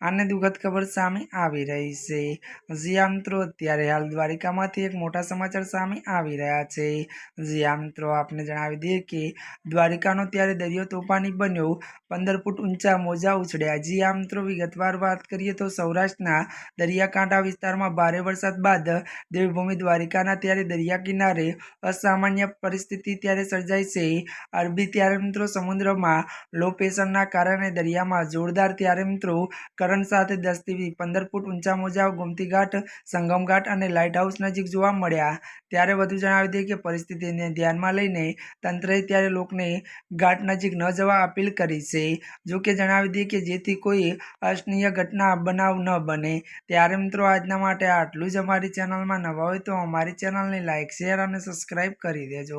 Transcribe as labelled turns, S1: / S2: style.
S1: અને દુઃખદ ખબર સામે આવી રહી છે. જ્યાં મિત્રો અત્યારે હાલ દ્વારિકામાંથી એક મોટા સમાચાર સામે આવી રહ્યા છે. જ્યાં મિત્રો આપને જણાવી દઈએ કે દ્વારિકાનો ત્યારે દરિયો તોફાની બન્યો. પંદર ફૂટ ઊંચા મોજા ઉછળ્યા. જ્યાં મિત્રો વિગતવાર વાત કરીએ તો સૌરાષ્ટ્રના દરિયાકાંઠા વિસ્તારમાં ભારે વરસાદ બાદ દેવભૂમિ દ્વારિકાના ત્યારે દરિયા કિનારે અસામાન્ય પરિસ્થિતિ ત્યારે સર્જાઈ છે. અરબી ત્યારે મિત્રો સમુદ્રમાં લો પ્રેશરના કારણે દરિયામાં જોરદાર ત્યારે મિત્રો કરંટ સાથે દસથી પંદર ફૂટ ઊંચા મોજાઓ, ગોમતી ઘાટ, સંગમ ઘાટ અને લાઇટ હાઉસ નજીક જોવા મળ્યા. ત્યારે વધુ જણાવી દઈએ કે પરિસ્થિતિને ધ્યાનમાં લઈને તંત્રએ ત્યારે લોકોને ઘાટ નજીક ન જવા અપીલ કરી છે. જો કે જણાવી દઈએ કે જેથી કોઈ અનિચ્છનીય ઘટના બનાવ ન બને. ત્યારે મિત્રો આજના માટે આટલું જ અમારી ચેનલમાં નવા હોય તો અમારી ચેનલને લાઇક શેર અને સબસ્ક્રાઈબ કરી દેજો.